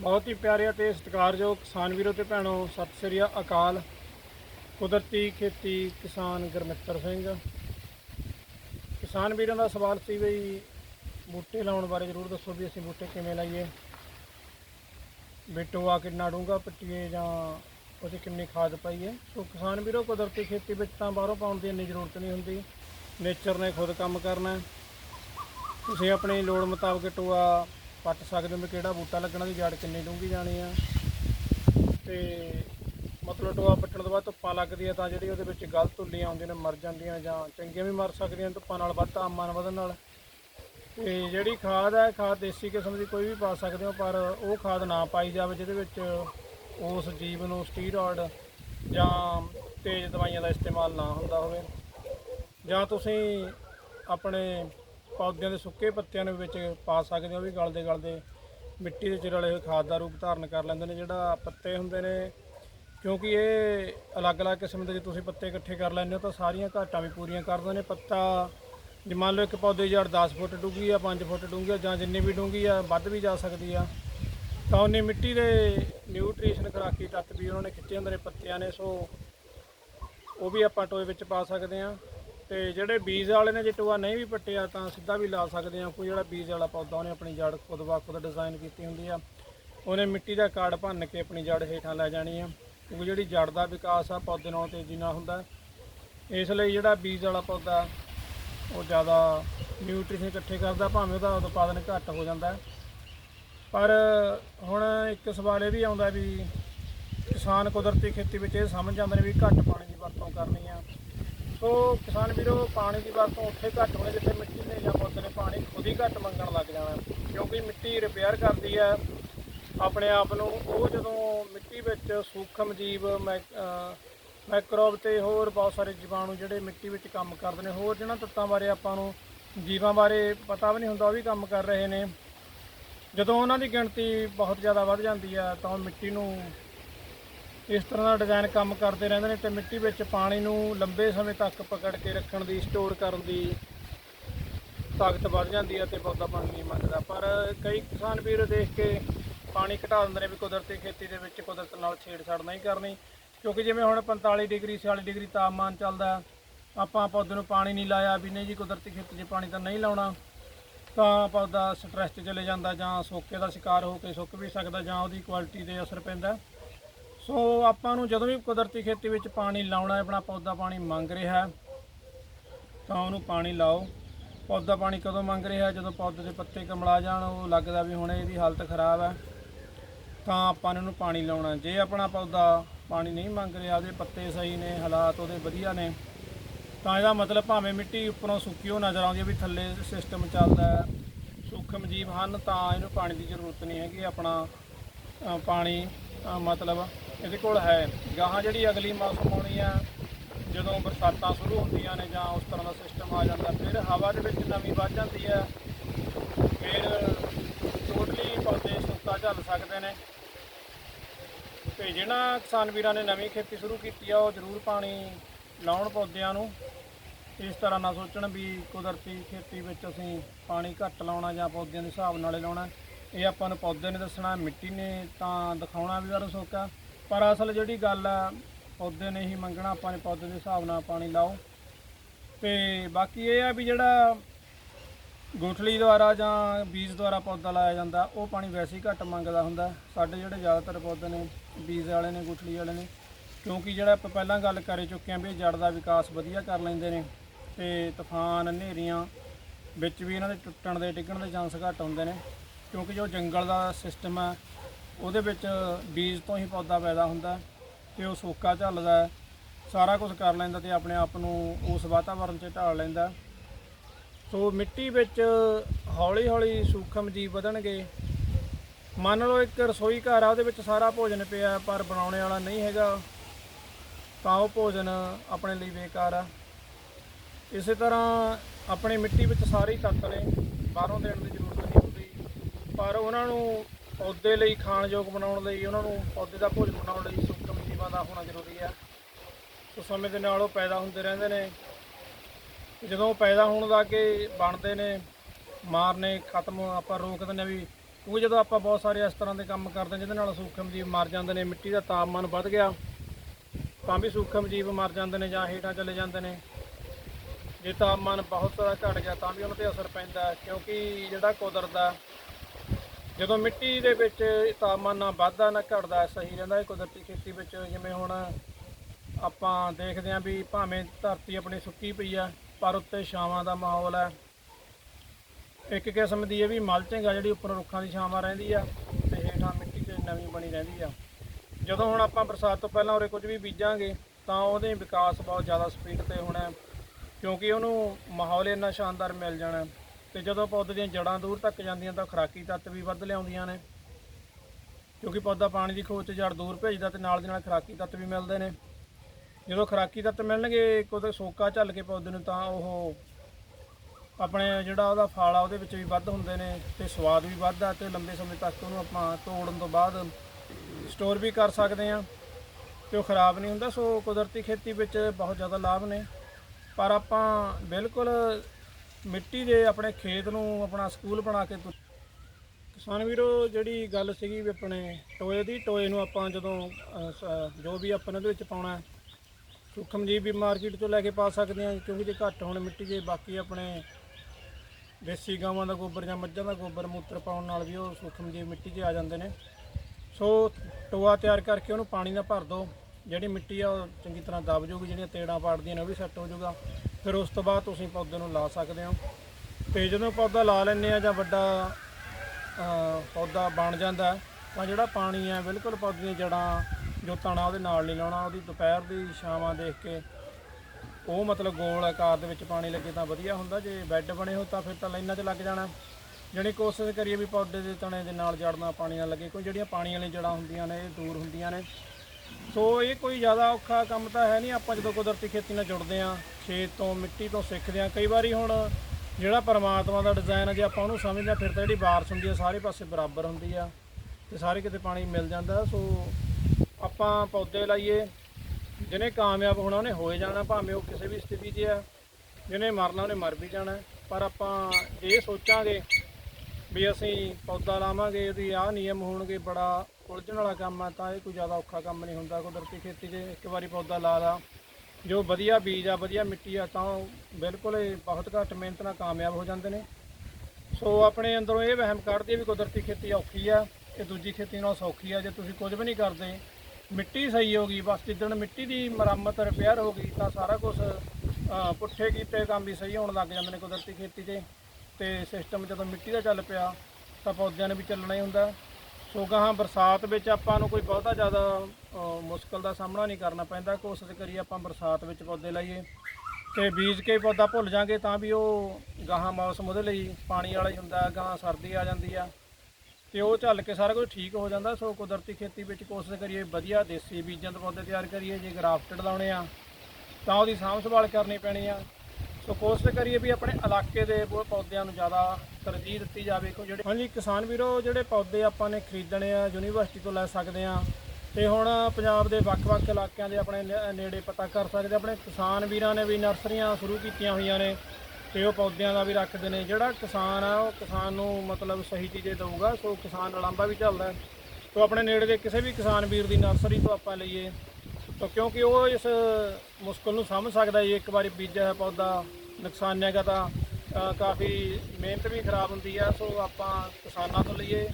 ਬਹੁਤ ਹੀ ਪਿਆਰੇ ਅਤੇ ਸਤਿਕਾਰਯੋਗ ਕਿਸਾਨ ਵੀਰੋ ਤੇ ਭੈਣੋ, ਸਤਿ ਸ੍ਰੀ ਅਕਾਲ। ਕੁਦਰਤੀ ਖੇਤੀ ਕਿਸਾਨ ਗੁਰਮਿੱਤਰ ਸਿੰਘ। ਕਿਸਾਨ ਵੀਰਾਂ ਦਾ ਸਵਾਲ ਸੀ ਵੀ ਬੂਟੇ ਲਾਉਣ ਬਾਰੇ ਜ਼ਰੂਰ ਦੱਸੋ ਵੀ ਅਸੀਂ ਬੂਟੇ ਕਿਵੇਂ ਲਾਈਏ? ਬਿਟੋਆ ਕਿੰਨਾ ਡੂੰਘਾ ਪੱਟੀਏ ਜਾਂ ਉਹਦੇ ਕਿੰਨੀ ਖਾਦ ਪਾਈਏ? ਸੋ ਕਿਸਾਨ ਵੀਰੋ, ਕੁਦਰਤੀ ਖੇਤੀ ਵਿੱਚ ਤਾਂ ਬਾਹਰੋਂ ਪਾਉਣ ਦੀ ਇੰਨੀ ਜ਼ਰੂਰਤ ਨਹੀਂ ਹੁੰਦੀ। ਨੇਚਰ ਨੇ ਖੁਦ ਕੰਮ ਕਰਨਾ। ਤੁਸੀਂ ਆਪਣੀ ਲੋੜ ਮੁਤਾਬਕ ਟੋਆ ਪੱਟ ਸਕਦੇ ਹੋ ਵੀ ਕਿਹੜਾ ਬੂਟਾ ਲੱਗਣਾ ਦੀ ਜੜ ਕਿੰਨੀ ਡੂੰਘੀ ਜਾਣੀ ਆ। ਤੇ ਮਤਲਬ ਟੋਆ ਪੱਟਣ ਤੋਂ ਬਾਅਦ ਧੁੱਪਾਂ ਲੱਗਦੀ ਲੱਗਦੀਆਂ ਤਾਂ ਜਿਹੜੀ ਉਹਦੇ ਵਿੱਚ ਗਲਤ ਤੁੱਲੀਆਂ ਆਉਂਦੀਆਂ ਨੇ, ਮਰ ਜਾਂਦੀਆਂ ਜਾਂ ਚੰਗੀਆਂ ਵੀ ਮਰ ਸਕਦੀਆਂ ਧੁੱਪਾਂ ਨਾਲ ਵੱਧ ਤਾਪਮਾਨ ਵਧਣ ਨਾਲ। ਤੇ ਜਿਹੜੀ ਖਾਦ ਹੈ ਖਾਦ ਦੇਸੀ ਕਿਸਮ ਦੀ ਕੋਈ ਵੀ ਪਾ ਸਕਦੇ ਹੋ, ਪਰ ਉਹ ਖਾਦ ਨਾ ਪਾਈ ਜਾਵੇ ਜਿਹਦੇ ਵਿੱਚ ਉਸ ਜੀਵ ਨੂੰ ਸਟੀਰੋਇਡ ਜਾਂ ਤੇਜ਼ ਦਵਾਈਆਂ ਦਾ ਇਸਤੇਮਾਲ ਨਾ ਹੁੰਦਾ ਹੋਵੇ। ਜਾਂ ਤੁਸੀਂ ਆਪਣੇ ਪੌਦਿਆਂ ਦੇ ਸੁੱਕੇ ਪੱਤਿਆਂ ਨੂੰ ਵਿੱਚ ਪਾ ਸਕਦੇ ਹੋ, ਉਹ ਵੀ ਗਲਦੇ ਗਲਦੇ ਮਿੱਟੀ ਦੇ ਚ ਰਲੇ ਹੋਏ ਖਾਦ ਦਾ ਰੂਪ ਧਾਰਨ ਕਰ ਲੈਂਦੇ ਨੇ, ਜਿਹੜਾ ਪੱਤੇ ਹੁੰਦੇ ਨੇ। ਕਿਉਂਕਿ ਇਹ ਅਲੱਗ-ਅਲੱਗ ਕਿਸਮ ਦੇ ਜੇ ਤੁਸੀਂ ਪੱਤੇ ਇਕੱਠੇ ਕਰ ਲੈਂਦੇ ਹੋ ਤਾਂ ਸਾਰੀਆਂ ਘਾਟਾਂ ਵੀ ਪੂਰੀਆਂ ਕਰਦੇ ਨੇ। ਪੱਤਾ ਜੇ ਮੰਨ ਲਓ ਇੱਕ ਪੌਦੇ ਦੀ ਜੜ 10 ਫੁੱਟ ਡੂੰਘੀ ਆ 5 ਫੁੱਟ ਡੂੰਘੀ ਆ ਜਾਂ ਜਿੰਨੀ ਵੀ ਡੂੰਘੀ ਆ, ਵੱਧ ਵੀ ਜਾ ਸਕਦੀ ਆ, ਤਾਂ ਉਹਨੇ ਮਿੱਟੀ ਦੇ ਨਿਊਟ੍ਰੀਸ਼ਨ ਖੁਰਾਕੀ ਤੱਤ ਵੀ ਉਹਨਾਂ ਨੇ ਖਿੱਚੇ ਹੁੰਦੇ ਨੇ ਪੱਤਿਆਂ ਨੇ, ਸੋ ਉਹ ਵੀ ਆਪਾਂ ਟੋਏ ਵਿੱਚ ਪਾ ਸਕਦੇ ਆ ਤੇ ਜਿਹੜੇ ਬੀਜ ਵਾਲੇ ਨੇ ਜੇ ਟੋਆ ਨਹੀਂ ਵੀ ਪੱਟਿਆ ਤਾਂ ਸਿੱਧਾ ਵੀ ਲਾ ਸਕਦੇ ਆ ਕੋਈ ਜਿਹੜਾ ਬੀਜ ਵਾਲਾ ਪੌਦਾ, ਉਹਨੇ ਆਪਣੀ ਜੜ ਖੁਦ ਵਾ ਖੁਦ ਡਿਜ਼ਾਈਨ ਕੀਤੀ ਹੁੰਦੀ ਆ। ਉਹਨੇ ਮਿੱਟੀ ਦਾ ਕਾਰਡ ਭੰਨ ਕੇ ਆਪਣੀ ਜੜ ਹੇਠਾਂ ਲੈ ਜਾਣੀ ਆ। ਕਿਉਂਕਿ ਜਿਹੜੀ ਜੜ ਦਾ ਵਿਕਾਸ ਆ ਪੌਦੇ ਨਾਲੋਂ ਤੇਜ਼ੀ ਨਾਲ ਹੁੰਦਾ। ਇਸ ਲਈ ਜਿਹੜਾ ਬੀਜ ਵਾਲਾ ਪੌਦਾ, ਉਹ ਜ਼ਿਆਦਾ ਨਿਊਟ੍ਰੀਸ਼ਨ ਇਕੱਠੇ ਕਰਦਾ, ਭਾਵੇਂ ਉਹਦਾ ਉਤਪਾਦਨ ਘੱਟ ਹੋ ਜਾਂਦਾ। ਪਰ ਹੁਣ ਇੱਕ ਸਵਾਲ ਇਹ ਵੀ ਆਉਂਦਾ ਵੀ ਕਿਸਾਨ ਕੁਦਰਤੀ ਖੇਤੀ ਵਿੱਚ ਇਹ ਸਮਝ ਜਾਂਦੇ ਨੇ ਵੀ ਘੱਟ ਪਾਣੀ ਦੀ ਵਰਤੋਂ ਕਰਨੀ ਆ। ਸੋ ਕਿਸਾਨ ਵੀਰੋ, ਪਾਣੀ ਦੀ ਵਰਤੋਂ ਉੱਥੇ ਘੱਟ ਹੋਣੀ, ਜਿੱਥੇ ਮਿੱਟੀ ਨੇ ਜਾਂ ਪੌਦੇ ਨੇ ਪਾਣੀ ਖੁਦ ਹੀ ਘੱਟ ਮੰਗਣ ਲੱਗ ਜਾਣਾ। ਕਿਉਂਕਿ ਮਿੱਟੀ ਰਿਪੇਅਰ ਕਰਦੀ ਹੈ ਆਪਣੇ ਆਪ ਨੂੰ। ਉਹ ਜਦੋਂ ਮਿੱਟੀ ਵਿੱਚ ਸੂਖਮ ਜੀਵ, ਮੈ- ਅਹ ਮਾਈਕਰੋਬ ਤੇ ਹੋਰ ਬਹੁਤ ਸਾਰੇ ਜੀਵਾਣੂ ਜਿਹੜੇ ਮਿੱਟੀ ਵਿੱਚ ਕੰਮ ਕਰਦੇ ਨੇ, ਹੋਰ ਜਿਹਨਾਂ ਤੱਤਾਂ ਬਾਰੇ ਆਪਾਂ ਨੂੰ ਜੀਵਾਂ ਬਾਰੇ ਪਤਾ ਵੀ ਨਹੀਂ ਹੁੰਦਾ, ਉਹ ਵੀ ਕੰਮ ਕਰ ਰਹੇ ਨੇ। ਜਦੋਂ ਉਹਨਾਂ ਦੀ ਗਿਣਤੀ ਬਹੁਤ ਜ਼ਿਆਦਾ ਵੱਧ ਜਾਂਦੀ ਹੈ, ਤਾਂ ਉਹ ਮਿੱਟੀ ਨੂੰ ਇਸ ਤਰ੍ਹਾਂ ਦਾ ਡਿਜ਼ਾਈਨ ਕੰਮ ਕਰਦੇ ਰਹਿੰਦੇ ਨੇ ਤੇ ਮਿੱਟੀ ਵਿੱਚ ਪਾਣੀ ਨੂੰ ਲੰਬੇ ਸਮੇਂ ਤੱਕ ਪਕੜ ਕੇ ਰੱਖਣ ਦੀ ਸਟੋਰ ਕਰਨ ਦੀ ਤਾਕਤ ਵੱਧ ਜਾਂਦੀ ਹੈ ਤੇ ਪੌਦਾ ਪਾਣੀ ਨਹੀਂ ਮੰਗਦਾ। ਪਰ ਕਈ ਕਿਸਾਨ ਵੀਰ ਦੇਖ ਕੇ ਪਾਣੀ ਘਟਾ ਦਿੰਦੇ ਨੇ ਵੀ ਕੁਦਰਤੀ ਖੇਤੀ ਦੇ ਵਿੱਚ ਕੁਦਰਤ ਨਾਲ ਛੇੜਛਾੜ ਨਹੀਂ ਕਰਨੀ। ਕਿਉਂਕਿ ਜਿਵੇਂ ਹੁਣ 45 ਡਿਗਰੀ 46 ਡਿਗਰੀ ਤਾਪਮਾਨ ਚੱਲਦਾ ਆਪਾਂ ਪੌਦੇ ਨੂੰ ਪਾਣੀ ਨਹੀਂ ਲਾਇਆ ਵੀ ਨਹੀਂ ਜੀ, ਕੁਦਰਤੀ ਖੇਤੀ 'ਚ ਪਾਣੀ ਤਾਂ ਨਹੀਂ ਲਾਉਣਾ, ਤਾਂ ਪੌਦਾ ਸਟ੍ਰੈਸ 'ਚ ਚਲੇ ਜਾਂਦਾ ਜਾਂ ਸੋਕੇ ਦਾ ਸ਼ਿਕਾਰ ਹੋ ਕੇ ਸੁੱਕ ਵੀ ਸਕਦਾ ਜਾਂ ਉਹਦੀ ਕੁਆਲਿਟੀ ਤੇ ਅਸਰ ਪੈਂਦਾ। ਸੋ ਆਪਾਂ ਨੂੰ ਜਦੋਂ ਵੀ ਕੁਦਰਤੀ ਖੇਤੀ ਵਿੱਚ ਪਾਣੀ ਲਾਉਣਾ ਹੈ, ਆਪਣਾ ਪੌਦਾ ਪਾਣੀ ਮੰਗ ਰਿਹਾ ਤਾਂ ਉਹਨੂੰ ਪਾਣੀ ਲਾਓ। ਪੌਦਾ ਪਾਣੀ ਕਦੋਂ ਮੰਗ ਰਿਹਾ ਜਦੋਂ ਪੌਦੇ ਦੇ ਪੱਤੇ ਕਮਲਾ ਜਾਣ, ਉਹ ਲੱਗਦਾ ਵੀ ਹੁਣ ਇਹਦੀ ਹਾਲਤ ਖਰਾਬ ਹੈ, ਤਾਂ ਆਪਾਂ ਨੇ ਉਹਨੂੰ ਪਾਣੀ ਲਾਉਣਾ ਜੇ ਆਪਣਾ ਪੌਦਾ ਪਾਣੀ ਨਹੀਂ ਮੰਗ ਰਿਹਾ, ਉਹਦੇ ਪੱਤੇ ਸਹੀ ਨੇ, ਹਾਲਾਤ ਉਹਦੇ ਵਧੀਆ ਨੇ, ਤਾਂ ਇਹਦਾ ਮਤਲਬ ਭਾਵੇਂ ਮਿੱਟੀ ਉੱਪਰੋਂ ਸੁੱਕੀ ਹੋ ਨਜ਼ਰ ਆਉਂਦੀ ਹੈ ਵੀ ਥੱਲੇ ਸਿਸਟਮ ਚੱਲਦਾ ਹੈ। ਸੂਖਮ ਜੀਵ ਹਨ, ਤਾਂ ਇਹਨੂੰ ਪਾਣੀ ਦੀ ਜ਼ਰੂਰਤ ਨਹੀਂ ਹੈਗੀ, ਆਪਣਾ ਪਾਣੀ ਮਤਲਬ ਇਹਦੇ ਕੋਲ ਹੈ ਗਾਹਾਂ ਜਿਹੜੀ ਅਗਲੀ ਮੌਸਮ ਆਉਣੀ ਆ, ਜਦੋਂ ਬਰਸਾਤਾਂ ਸ਼ੁਰੂ ਹੁੰਦੀਆਂ ਨੇ ਜਾਂ ਉਸ ਤਰ੍ਹਾਂ ਦਾ ਸਿਸਟਮ ਆ ਜਾਂਦਾ, ਫਿਰ ਹਵਾ ਦੇ ਵਿੱਚ ਨਮੀ ਵੱਧ ਜਾਂਦੀ ਹੈ ਫਿਰ ਟੋਟਲੀ ਪੌਦੇ ਸੁੱਕਾ ਝੱਲ ਸਕਦੇ ਨੇ। ਤੇ ਜਿਹੜਾ ਕਿਸਾਨ ਵੀਰਾਂ ਨੇ ਨਵੀਂ ਖੇਤੀ ਸ਼ੁਰੂ ਕੀਤੀ ਆ, ਉਹ ਜ਼ਰੂਰ ਪਾਣੀ ਲਾਉਣ ਪੌਦਿਆਂ ਨੂੰ। ਇਸ ਤਰ੍ਹਾਂ ਨਾ ਸੋਚਣ ਵੀ ਕੁਦਰਤੀ ਖੇਤੀ ਵਿੱਚ ਅਸੀਂ ਪਾਣੀ ਘੱਟ ਲਾਉਣਾ ਜਾਂ ਪੌਦਿਆਂ ਦੇ ਹਿਸਾਬ ਨਾਲੇ ਲਾਉਣਾ। ਇਹ ਆਪਾਂ ਨੂੰ ਪੌਦੇ ਨੇ ਦੱਸਣਾ, ਮਿੱਟੀ ਨੇ ਤਾਂ ਦਿਖਾਉਣਾ ਵੀ ਵਾਰ ਸੋਕਾ ਪਰ ਅਸਲ ਜਿਹੜੀ ਗੱਲ ਆ, ਪੌਦੇ ਨੇ ਹੀ ਮੰਗਣਾ, ਆਪਾਂ ਨੇ ਪੌਦੇ ਦੇ ਹਿਸਾਬ ਨਾਲ ਪਾਣੀ ਲਾਓ। ਤੇ ਬਾਕੀ ਇਹ ਆ ਵੀ ਜਿਹੜਾ ਗੋਠਲੀ ਦੁਆਰਾ ਜਾਂ ਬੀਜ ਦੁਆਰਾ ਪੌਦਾ ਲਾਇਆ ਜਾਂਦਾ, ਉਹ ਪਾਣੀ ਵੈਸੇ ਹੀ ਘੱਟ ਮੰਗਦਾ ਹੁੰਦਾ। ਸਾਡੇ ਜਿਹੜੇ ਜ਼ਿਆਦਾਤਰ ਪੌਦੇ ਨੇ, ਬੀਜ ਵਾਲੇ ਨੇ, ਗੋਠਲੀ ਵਾਲੇ ਨੇ, ਕਿਉਂਕਿ ਜਿਹੜਾ ਆਪਾਂ ਪਹਿਲਾਂ ਗੱਲ ਕਰ ਚੁੱਕੇ ਹਾਂ ਵੀ ਇਹ ਜੜ ਦਾ ਵਿਕਾਸ ਵਧੀਆ ਕਰ ਲੈਂਦੇ ਨੇ, ਤੇ ਤੂਫਾਨ, ਹਨੇਰੀਆਂ ਵਿੱਚ ਵੀ ਇਹਨਾਂ ਦੇ ਟੁੱਟਣ ਦੇ, ਡਿੱਗਣ ਦੇ ਚਾਂਸ ਘੱਟ ਹੁੰਦੇ ਨੇ। ਕਿਉਂਕਿ ਜੋ ਜੰਗਲ ਦਾ ਸਿਸਟਮ ਹੈ, ਉਹਦੇ ਵਿੱਚ ਬੀਜ ਤੋਂ ਹੀ ਪੌਦਾ ਪੈਦਾ ਹੁੰਦਾ ਤੇ ਉਹ ਸੋਕਾ ਝੱਲਦਾ ਸਾਰਾ ਕੁਝ ਕਰ ਲੈਂਦਾ ਤੇ ਆਪਣੇ ਆਪ ਨੂੰ ਉਸ ਵਾਤਾਵਰਣ 'ਚ ਢਾਲ ਲੈਂਦਾ ਸੋ ਮਿੱਟੀ ਵਿੱਚ ਹੌਲੀ-ਹੌਲੀ ਸੂਖਮ ਜੀਵ ਵਧਣਗੇ। ਮੰਨ ਲਓ ਇੱਕ ਰਸੋਈ ਘਰ ਆ, ਉਹਦੇ ਵਿੱਚ ਸਾਰਾ ਭੋਜਨ ਪਿਆ, ਪਰ ਬਣਾਉਣੇ ਵਾਲਾ ਨਹੀਂ ਹੈਗਾ। ਤਾਂ ਉਹ ਭੋਜਨ ਆਪਣੇ ਲਈ ਬੇਕਾਰ ਆ। ਇਸੇ ਤਰ੍ਹਾਂ ਆਪਣੀ ਮਿੱਟੀ ਵਿੱਚ ਸਾਰੇ ਹੀ ਤੱਤ ਨੇ। ਬਾਹਰੋਂ ਦੇਣ ਦੀ ਜ਼ਰੂਰਤ ਪਰ ਉਹਨਾਂ ਨੂੰ ਪੌਦੇ ਲਈ, ਖਾਣਯੋਗ ਬਣਾਉਣ ਲਈ, ਉਹਨਾਂ ਨੂੰ ਪੌਦੇ ਦਾ ਭੋਜਨ ਬਣਾਉਣ ਲਈ ਸੂਖਮ ਜੀਵਾਂ ਦਾ ਹੋਣਾ ਜ਼ਰੂਰੀ ਹੈ ਉਸ ਸਮੇਂ ਦੇ ਨਾਲ ਉਹ ਪੈਦਾ ਹੁੰਦੇ ਰਹਿੰਦੇ ਨੇ। ਜਦੋਂ ਉਹ ਪੈਦਾ ਹੋਣ ਲੱਗੇ, ਬਣਦੇ ਨੇ, ਮਾਰਨੇ, ਖਤਮ, ਆਪਾਂ ਰੋਕ ਦਿੰਦੇ ਹਾਂ ਵੀ ਉਹ ਜਦੋਂ ਆਪਾਂ ਬਹੁਤ ਸਾਰੇ ਇਸ ਤਰ੍ਹਾਂ ਦੇ ਕੰਮ ਕਰਦੇ ਹਾਂ, ਜਿਹਦੇ ਨਾਲ ਸੂਖਮ ਜੀਵ ਮਰ ਜਾਂਦੇ ਨੇ, ਮਿੱਟੀ ਦਾ ਤਾਪਮਾਨ ਵੱਧ ਗਿਆ, ਤਾਂ ਵੀ ਸੂਖਮ ਜੀਵ ਮਰ ਜਾਂਦੇ ਨੇ ਜਾਂ ਹੇਠਾਂ ਚਲੇ ਜਾਂਦੇ ਨੇ। ਜੇ ਤਾਪਮਾਨ ਬਹੁਤ ਜ਼ਿਆਦਾ ਘਟ ਗਿਆ, ਤਾਂ ਵੀ ਉਹਨਾਂ ਤੇ ਅਸਰ ਪੈਂਦਾ, ਕਿਉਂਕਿ ਜਿਹੜਾ ਕੁਦਰਤ ਆ ਜਦੋਂ ਮਿੱਟੀ ਦੇ ਵਿੱਚ ਤਾਪਮਾਨ ਨਾ ਵੱਧਦਾ ਨਾ ਘਟਦਾ, ਸਹੀ ਰਹਿੰਦਾ ਇਹ ਕੁਦਰਤੀ ਖੇਤੀ ਵਿੱਚ ਜਿਵੇਂ ਹੁਣ ਆਪਾਂ ਦੇਖਦੇ ਆਂ ਵੀ ਭਾਵੇਂ ਧਰਤੀ ਆਪਣੀ ਸੁੱਕੀ ਪਈ ਆ, ਪਰ ਉੱਤੇ ਛਾਵਾਂ ਦਾ ਮਾਹੌਲ ਹੈ ਇੱਕ ਕਿਸਮ ਦੀ ਇਹ ਵੀ ਮਲਚਿੰਗ ਆ ਜਿਹੜੀ ਉੱਪਰ ਰੁੱਖਾਂ ਦੀ ਛਾਵਾਂ ਰਹਿੰਦੀ ਆ ਤੇ ਹੇਠਾਂ ਮਿੱਟੀ 'ਤੇ ਨਵੀਂ ਬਣੀ ਰਹਿੰਦੀ ਆ। ਜਦੋਂ ਹੁਣ ਆਪਾਂ ਬਰਸਾਤ ਤੋਂ ਪਹਿਲਾਂ ਉਰੇ ਕੁਝ ਵੀ ਬੀਜਾਂਗੇ, ਤਾਂ ਉਹਦੇ ਵਿਕਾਸ ਬਹੁਤ ਜ਼ਿਆਦਾ ਸਪੀਡ ਤੇ ਹੋਣਾ ਕਿਉਂਕਿ ਉਹਨੂੰ ਮਾਹੌਲ ਇੰਨਾ ਸ਼ਾਨਦਾਰ ਮਿਲ ਜਾਣਾ ਤੇ ਜਦੋਂ ਪੌਦੇ ਦੀਆਂ ਜੜਾਂ ਦੂਰ ਤੱਕ ਜਾਂਦੀਆਂ ਤਾਂ ਖੁਰਾਕੀ ਤੱਤ ਵੀ ਵੱਧ ਲਿਆਉਂਦੀਆਂ ਨੇ। ਕਿਉਂਕਿ ਪੌਦਾ ਪਾਣੀ ਦੀ ਖੋਜ 'ਚ ਜੜ ਦੂਰ ਭੇਜਦਾ ਤੇ ਨਾਲ ਦੀ ਨਾਲ ਖੁਰਾਕੀ ਤੱਤ ਵੀ ਮਿਲਦੇ ਨੇ। ਜਦੋਂ ਖੁਰਾਕੀ ਤੱਤ ਮਿਲਣਗੇ ਕੋਈ ਸੋਕਾ ਝੱਲ ਕੇ ਪੌਦੇ ਨੂੰ ਤਾਂ ਉਹ ਆਪਣੇ ਜਿਹੜਾ ਉਹਦਾ ਫਲ ਆ ਉਹਦੇ ਵਿੱਚ ਵੀ ਵੱਧ ਹੁੰਦੇ ਨੇ ਤੇ ਸਵਾਦ ਵੀ ਵੱਧਦਾ ਤੇ ਲੰਬੇ ਸਮੇਂ ਤੱਕ ਉਹਨੂੰ ਆਪਾਂ ਤੋੜਨ ਤੋਂ ਬਾਅਦ ਸਟੋਰ ਵੀ ਕਰ ਸਕਦੇ ਆ ਤੇ ਉਹ ਖਰਾਬ ਨਹੀਂ ਹੁੰਦਾ, ਸੋ ਕੁਦਰਤੀ ਖੇਤੀ ਵਿੱਚ ਬਹੁਤ ਜ਼ਿਆਦਾ ਲਾਭ ਨੇ। ਪਰ ਆਪਾਂ ਬਿਲਕੁਲ ਮਿੱਟੀ ਦੇ ਆਪਣੇ ਖੇਤ ਨੂੰ ਆਪਣਾ ਸਕੂਲ ਬਣਾ ਕੇ ਤੁ- ਕਿਸਾਨ ਵੀਰੋ ਜਿਹੜੀ ਗੱਲ ਸੀਗੀ ਵੀ ਆਪਣੇ ਟੋਏ ਦੀ ਟੋਏ ਨੂੰ ਆਪਾਂ ਜਦੋਂ ਅਹ, ਸ- ਜੋ ਵੀ ਆਪਾਂ ਨੇ ਉਹਦੇ ਵਿੱਚ ਪਾਉਣਾ ਹੈ, ਸੂਖਮ ਜੀਵ ਵੀ ਮਾਰਕੀਟ ਤੋਂ ਲੈ ਕੇ ਪਾ ਸਕਦੇ ਹਾਂ ਕਿਉਂਕਿ ਜੇ ਘੱਟ ਹੋਣ ਮਿੱਟੀ ਦੇ ਬਾਕੀ ਆਪਣੇ ਦੇਸੀ ਗਾਵਾਂ ਦਾ ਗੋਬਰ ਜਾਂ ਮੱਝਾਂ ਦਾ ਗੋਬਰ ਮੂਤਰ ਪਾਉਣ ਨਾਲ ਵੀ ਉਹ ਸੂਖਮ ਜੀਵ ਮਿੱਟੀ 'ਚ ਆ ਜਾਂਦੇ ਨੇ। ਸੋ ਟੋਆ ਤਿਆਰ ਕਰਕੇ ਉਹਨੂੰ ਪਾਣੀ ਨਾਲ ਭਰ ਦਿਓ ਜਿਹੜੀ ਮਿੱਟੀ ਆ ਉਹ ਚੰਗੀ ਤਰ੍ਹਾਂ ਦਬ ਜਾਊਗੀ ਜਿਹੜੀਆਂ ਤੇੜਾਂ ਪਾੜਦੀਆਂ ਨੇ ਉਹ ਵੀ ਸੈੱਟ ਹੋ ਜਾਊਗਾ ਫਿਰ ਉਸ ਤੋਂ ਬਾਅਦ ਤੁਸੀਂ ਪੌਦੇ ਨੂੰ ਲਾ ਸਕਦੇ ਹੋ। ਤੇ ਜਦੋਂ ਪੌਦਾ ਲਾ ਲੈਂਦੇ ਆ ਜਾਂ ਵੱਡਾ ਪੌਦਾ ਬਣ ਜਾਂਦਾ ਤਾਂ ਜਿਹੜਾ ਪਾਣੀ ਹੈ ਬਿਲਕੁਲ ਪੌਦੇ ਦੀਆਂ ਜੜਾਂ ਜੋ ਤਣਾ ਉਹਦੇ ਨਾਲ ਨਹੀਂ ਲਾਉਣਾ, ਉਹਦੀ ਦੁਪਹਿਰ ਦੀ ਛਾਵਾਂ ਦੇਖ ਕੇ ਉਹ ਮਤਲਬ ਗੋਲ ਆਕਾਰ ਦੇ ਵਿੱਚ ਪਾਣੀ ਲੱਗੇ ਤਾਂ ਵਧੀਆ ਹੁੰਦਾ, ਜੇ ਬੈੱਡ ਬਣੇ ਹੋ ਤਾਂ ਫਿਰ ਤਾਂ ਲਾਈਨਾਂ 'ਚ ਲੱਗ ਜਾਣਾ। ਜਿਹੜੀ ਕੋਸ਼ਿਸ਼ ਕਰੀਏ ਵੀ ਪੌਦੇ ਦੇ ਤਣੇ ਦੇ ਨਾਲ ਜੜਨਾ ਪਾਣੀ ਨਾ ਲੱਗੇ ਕੋਈ ਜਿਹੜੀਆਂ ਪਾਣੀ ਵਾਲੀਆਂ ਜੜਾਂ ਹੁੰਦੀਆਂ ਨੇ, ਇਹ ਦੂਰ ਹੁੰਦੀਆਂ ਨੇ ਸੋ ਇਹ ਕੋਈ ਜ਼ਿਆਦਾ ਔਖਾ ਕੰਮ ਤਾਂ ਹੈ ਨਹੀਂ, ਆਪਾਂ ਜਦੋਂ ਕੁਦਰਤੀ ਖੇਤੀ ਨਾਲ ਜੁੜਦੇ ਆਂ ਖੇਤ ਤੋਂ ਮਿੱਟੀ ਤੋਂ ਸਿੱਖਦੇ ਆਂ ਕਈ ਵਾਰੀ ਹੁਣ ਜਿਹੜਾ ਪਰਮਾਤਮਾ ਦਾ ਡਿਜ਼ਾਈਨ ਹੈ ਜੇ ਆਪਾਂ ਉਹਨੂੰ ਸਮਝਦੇ ਹਾਂ, ਫਿਰ ਤਾਂ ਜਿਹੜੀ ਬਾਰਿਸ਼ ਹੁੰਦੀ ਆ, ਸਾਰੇ ਪਾਸੇ ਬਰਾਬਰ ਹੁੰਦੀ ਆ ਤੇ ਸਾਰੇ ਕਿਤੇ ਪਾਣੀ ਮਿਲ ਜਾਂਦਾ। ਸੋ ਆਪਾਂ ਪੌਦੇ ਲਾਈਏ, ਜਿਹਨੇ ਕਾਮਯਾਬ ਹੋਣਾ ਉਹਨੇ ਹੋਏ ਜਾਣਾ, ਭਾਵੇਂ ਉਹ ਕਿਸੇ ਵੀ ਸਥਿਤੀ 'ਚ ਆ, ਜਿਹਨੇ ਮਰਨਾ ਉਹਨੇ ਮਰ ਵੀ ਜਾਣਾ। ਪਰ ਆਪਾਂ ਇਹ ਸੋਚਾਂਗੇ ਵੀ ਅਸੀਂ ਪੌਦਾ ਲਾਵਾਂਗੇ ਉਹਦੀ ਆਹ ਨਿਯਮ ਹੋਣਗੇ, ਬੜਾ ਉਲਝਣ ਵਾਲਾ ਕੰਮ ਆ, ਤਾਂ ਇਹ ਕੋਈ ਜ਼ਿਆਦਾ ਔਖਾ ਕੰਮ ਨਹੀਂ ਹੁੰਦਾ। ਕੁਦਰਤੀ ਖੇਤੀ 'ਚ ਇੱਕ ਵਾਰੀ ਪੌਦਾ ਲਾ ਲਾ, ਜੋ ਵਧੀਆ ਬੀਜ ਆ, ਵਧੀਆ ਮਿੱਟੀ ਆ, ਤਾਂ ਉਹ ਬਿਲਕੁਲ ਹੀ ਬਹੁਤ ਘੱਟ ਮਿਹਨਤ ਨਾਲ ਕਾਮਯਾਬ ਹੋ ਜਾਂਦੇ ਨੇ। ਸੋ ਆਪਣੇ ਅੰਦਰੋਂ ਇਹ ਵਹਿਮ ਕੱਢਦੇ ਵੀ ਕੁਦਰਤੀ ਖੇਤੀ ਔਖੀ ਆ ਇਹ ਦੂਜੀ ਖੇਤੀ ਨਾਲੋਂ ਸੌਖੀ ਆ। ਜੇ ਤੁਸੀਂ ਕੁਝ ਵੀ ਨਹੀਂ ਕਰਦੇ, ਮਿੱਟੀ ਸਹੀ ਹੋ ਗਈ, ਬਸ ਜਿੱਦਣ ਮਿੱਟੀ ਦੀ ਮੁਰੰਮਤ ਰਿਪੇਅਰ ਹੋ ਗਈ, ਤਾਂ ਸਾਰਾ ਕੁਝ ਪੁੱਠੇ ਕੀਤੇ ਕੰਮ ਵੀ ਸਹੀ ਹੋਣ ਲੱਗ ਜਾਂਦੇ ਨੇ ਕੁਦਰਤੀ ਖੇਤੀ 'ਤੇ ਤੇ ਸਿਸਟਮ ਜਦੋਂ ਮਿੱਟੀ ਦਾ ਚੱਲ ਪਿਆ ਤਾਂ ਪੌਦਿਆਂ ਨੇ ਵੀ ਚੱਲਣਾ ਹੀ ਹੁੰਦਾ। ਸੋ ਗਾਹਾਂ ਬਰਸਾਤ ਵਿੱਚ ਆਪਾਂ ਨੂੰ ਕੋਈ ਬਹੁਤਾ ਜ਼ਿਆਦਾ ਅ, ਮੁਸ਼ਕਲ ਦਾ ਸਾਹਮਣਾ ਨਹੀਂ ਕਰਨਾ ਪੈਂਦਾ। ਕੋਸ਼ਿਸ਼ ਕਰੀਏ ਆਪਾਂ ਬਰਸਾਤ ਵਿੱਚ ਪੌਦੇ ਲਾਈਏ। ਤੇ ਬੀਜ ਕੇ ਪੌਦਾ ਭੁੱਲ ਜਾਾਂਗੇ ਤਾਂ ਵੀ ਉਹ ਗਾਹਾਂ ਮੌਸਮ ਉਹਦੇ ਲਈ ਪਾਣੀ ਵਾਲਾ ਹੀ ਹੁੰਦਾ ਗਾਹਾਂ ਸਰਦੀ ਆ ਜਾਂਦੀ ਆ। ਤੇ ਉਹ ਝੱਲ ਕੇ ਸਾਰਾ ਕੁਝ ਠੀਕ ਹੋ ਜਾਂਦਾ। ਸੋ ਕੁਦਰਤੀ ਖੇਤੀ ਵਿੱਚ ਕੋਸ਼ਿਸ਼ ਕਰੀਏ ਵਧੀਆ ਦੇਸੀ ਬੀਜਾਂ ਦੇ ਪੌਦੇ ਤਿਆਰ ਕਰੀਏ। ਜੇ ਗ੍ਰਾਫਟਡ ਲਾਉਣੇ ਆ ਤਾਂ ਉਹਦੀ ਸਾਂਭ ਸੰਭਾਲ ਕਰਨੀ ਪੈਣੀ ਆ। ਸੋ ਕੋਸ਼ਿਸ਼ ਕਰੀਏ ਵੀ ਆਪਣੇ ਇਲਾਕੇ ਦੇ ਪੌ- ਪੌਦਿਆਂ ਨੂੰ ਜ਼ਿਆਦਾ ਤਰਜੀਹ ਦਿੱਤੀ ਜਾਵੇ ਕੋ ਜਿਹੜੇ ਹਾਂਜੀ, ਕਿਸਾਨ ਵੀਰੋ, ਜਿਹੜੇ ਪੌਦੇ ਆਪਾਂ ਨੇ ਖਰੀਦਣੇ ਆ, ਯੂਨੀਵਰਸਿਟੀ ਤੋਂ ਲੈ ਸਕਦੇ ਆ, ਤੇ ਹੁਣ ਪੰਜਾਬ ਦੇ ਵੱਖ-ਵੱਖ ਇਲਾਕਿਆਂ ਦੇ ਆਪਣੇ ਨੇ- ਨੇੜੇ ਪਤਾ ਕਰ ਸਕਦੇ ਆਪਣੇ ਕਿਸਾਨ ਵੀਰਾਂ ਨੇ ਵੀ ਨਰਸਰੀਆਂ ਸ਼ੁਰੂ ਕੀਤੀਆਂ ਹੋਈਆਂ ਨੇ, ਤੇ ਉਹ ਪੌਦਿਆਂ ਦਾ ਵੀ ਰੱਖਦੇ ਨੇ। ਜਿਹੜਾ ਕਿਸਾਨ ਆ, ਉਹ ਕਿਸਾਨ ਨੂੰ ਮਤਲਬ ਸਹੀ ਚੀਜ਼ੇ ਦਊਗਾ, ਸੋ ਕਿਸਾਨ ਉਲਾਂਭਾ ਵੀ ਚੱਲਦਾ। ਸੋ ਆਪਣੇ ਨੇੜੇ ਦੇ ਕਿਸੇ ਵੀ ਕਿਸਾਨ ਵੀਰ ਦੀ ਨਰਸਰੀ ਤੋਂ ਆਪਾਂ ਲਈਏ ਤਾਂ ਕਿਉਂਕਿ ਉਹ ਇਸ ਮੁਸ਼ਕਲ ਨੂੰ ਸਮਝ ਸਕਦਾ ਜੀ, ਇੱਕ ਵਾਰੀ ਬੀਜਿਆ ਹੈ ਪੌਦਾ ਨੁਕਸਾਨੇਗਾ ਤਾਂ ਕਾਫੀ ਮਿਹਨਤ ਵੀ ਖਰਾਬ ਹੁੰਦੀ ਆ, ਸੋ ਆਪਾਂ ਕਿਸਾਨਾਂ ਤੋਂ ਲਈਏ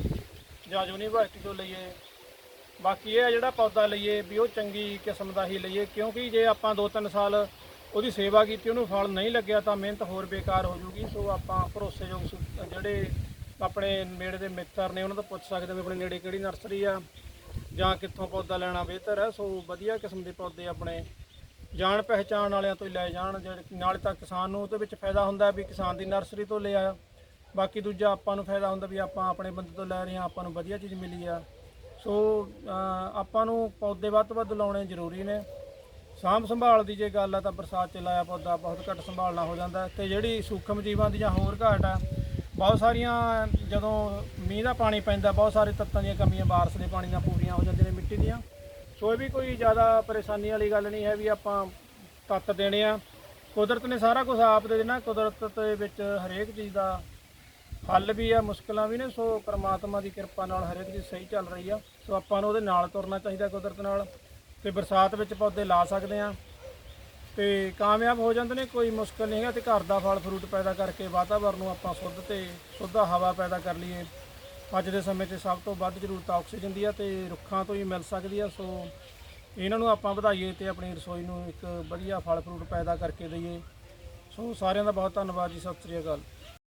ਜਾਂ ਯੂਨੀਵਰਸਿਟੀ ਤੋਂ ਲਈਏ, ਬਾਕੀ ਇਹ ਜਿਹੜਾ ਪੌਦਾ ਲਈਏ ਵੀ ਉਹ ਚੰਗੀ ਕਿਸਮ ਦਾ ਹੀ ਲਈਏ, ਕਿਉਂਕਿ ਜੇ ਆਪਾਂ 2-3 ਸਾਲ ਉਹਦੀ ਸੇਵਾ ਕੀਤੀ, ਉਹਨੂੰ ਫਲ ਨਹੀਂ ਲੱਗਿਆ ਤਾਂ ਮਿਹਨਤ ਹੋਰ ਬੇਕਾਰ ਹੋ ਜੂਗੀ, ਸੋ ਆਪਾਂ ਭਰੋਸੇਯੋਗ ਜਿਹੜੇ ਆਪਣੇ ਨੇੜੇ ਦੇ ਮਿੱਤਰ ਨੇ, ਉਹਨਾਂ ਤੋਂ ਪੁੱਛ ਸਕਦੇ ਵੀ ਆਪਣੇ ਨੇੜੇ ਕਿਹੜੀ ਨਰਸਰੀ ਆ ਜਾਂ ਕਿੱਥੋਂ ਪੌਦਾ ਲੈਣਾ ਬਿਹਤਰ ਹੈ, ਸੋ ਵਧੀਆ ਕਿਸਮ ਦੇ ਪੌਦੇ ਆਪਣੇ ਜਾਣ ਪਹਿਚਾਣ ਵਾਲਿਆਂ ਤੋਂ ਹੀ ਲੈ ਜਾਣ, ਜਿਹੜੇ ਨਾਲੇ ਤਾਂ ਕਿਸਾਨ ਨੂੰ ਉਹਦੇ ਵਿੱਚ ਫਾਇਦਾ ਹੁੰਦਾ ਵੀ ਕਿਸਾਨ ਦੀ ਨਰਸਰੀ ਤੋਂ ਲੈ ਆਇਆ। ਬਾਕੀ ਦੂਜਾ ਆਪਾਂ ਨੂੰ ਫਾਇਦਾ ਹੁੰਦਾ ਵੀ ਆਪਾਂ ਆਪਣੇ ਬੰਦੇ ਤੋਂ ਲੈ ਰਹੇ ਹਾਂ, ਆਪਾਂ ਨੂੰ ਵਧੀਆ ਚੀਜ਼ ਮਿਲੀ ਆ। ਸੋ ਆਪਾਂ ਨੂੰ ਪੌਦੇ ਵੱਧ ਤੋਂ ਵੱਧ ਲਾਉਣੇ ਜ਼ਰੂਰੀ ਨੇ। ਸਾਂਭ ਸੰਭਾਲ ਦੀ ਜੇ ਗੱਲ ਆ ਤਾਂ ਬਰਸਾਤ 'ਚ ਲਾਇਆ ਪੌਦਾ ਬਹੁਤ ਘੱਟ ਸੰਭਾਲਣਾ ਹੋ ਜਾਂਦਾ ਤੇ ਜਿਹੜੀ ਸੂਖਮ ਜੀਵਾਂ ਦੀਆਂ ਹੋਰ ਘਾਟ ਆ ਬਹੁਤ ਸਾਰੀਆਂ, ਜਦੋਂ ਮੀਂਹ ਦਾ ਪਾਣੀ ਪੈਂਦਾ, ਬਹੁਤ ਸਾਰੇ ਤੱਤਾਂ ਦੀਆਂ ਕਮੀਆਂ, ਬਾਰਿਸ਼ ਦੇ ਪਾਣੀ ਨਾਲ ਪੂਰੀਆਂ ਹੋ ਜਾਂਦੀਆਂ ਨੇ ਮਿੱਟੀ ਦੀਆਂ। ਸੋ ਇਹ ਵੀ ਕੋਈ ਜ਼ਿਆਦਾ ਪਰੇਸ਼ਾਨੀ ਵਾਲੀ ਗੱਲ ਨਹੀਂ ਹੈ ਵੀ ਆਪਾਂ ਤੱਤ ਦੇਣੇ ਆ। ਕੁਦਰਤ ਨੇ ਸਾਰਾ ਕੁਝ ਆਪ ਦੇ ਦੇਣਾ, ਕੁਦਰਤ ਦੇ ਵਿੱਚ ਹਰੇਕ ਚੀਜ਼ ਦਾ ਹੱਲ ਵੀ ਆ, ਮੁਸ਼ਕਲਾਂ ਵੀ ਨੇ, ਸੋ ਪ੍ਰਮਾਤਮਾ ਦੀ ਕਿਰਪਾ ਨਾਲ ਹਰੇਕ ਚੀਜ਼ ਸਹੀ ਚੱਲ ਰਹੀ ਆ। ਸੋ ਆਪਾਂ ਨੂੰ ਉਹਦੇ ਨਾਲ ਤੁਰਨਾ ਚਾਹੀਦਾ ਕੁਦਰਤ ਨਾਲ ਤੇ ਬਰਸਾਤ ਵਿੱਚ ਪੌਦੇ ਲਾ ਸਕਦੇ ਆ। ਤੇ ਕਾਮਯਾਬ ਹੋ ਜਾਂਦੇ ਨੇ, ਕੋਈ ਮੁਸ਼ਕਲ ਨਹੀਂ ਹੈਗਾ ਤੇ ਘਰ ਦਾ ਫਲ ਫਰੂਟ ਪੈਦਾ ਕਰਕੇ ਵਾਤਾਵਰਨ ਨੂੰ ਆਪਾਂ ਸ਼ੁੱਧ ਤੇ ਸ਼ੁੱਧ ਹਵਾ ਪੈਦਾ ਕਰ ਲਈਏ। ਅੱਜ ਦੇ ਸਮੇਂ 'ਤੇ ਸਭ ਤੋਂ ਵੱਧ ਜ਼ਰੂਰਤ ਆਕਸੀਜਨ ਦੀ ਆ ਤੇ ਰੁੱਖਾਂ ਤੋਂ ਹੀ ਮਿਲ ਸਕਦੀ ਆ, ਸੋ ਇਹਨਾਂ ਨੂੰ ਆਪਾਂ ਵਧਾਈਏ ਤੇ ਆਪਣੀ ਰਸੋਈ ਨੂੰ ਇੱਕ ਵਧੀਆ ਫਲ ਫਰੂਟ ਪੈਦਾ ਕਰਕੇ ਦਈਏ। ਸੋ ਸਾਰਿਆਂ ਦਾ ਬਹੁਤ ਧੰਨਵਾਦ ਜੀ, ਸਤਿ ਸ੍ਰੀ ਅਕਾਲ।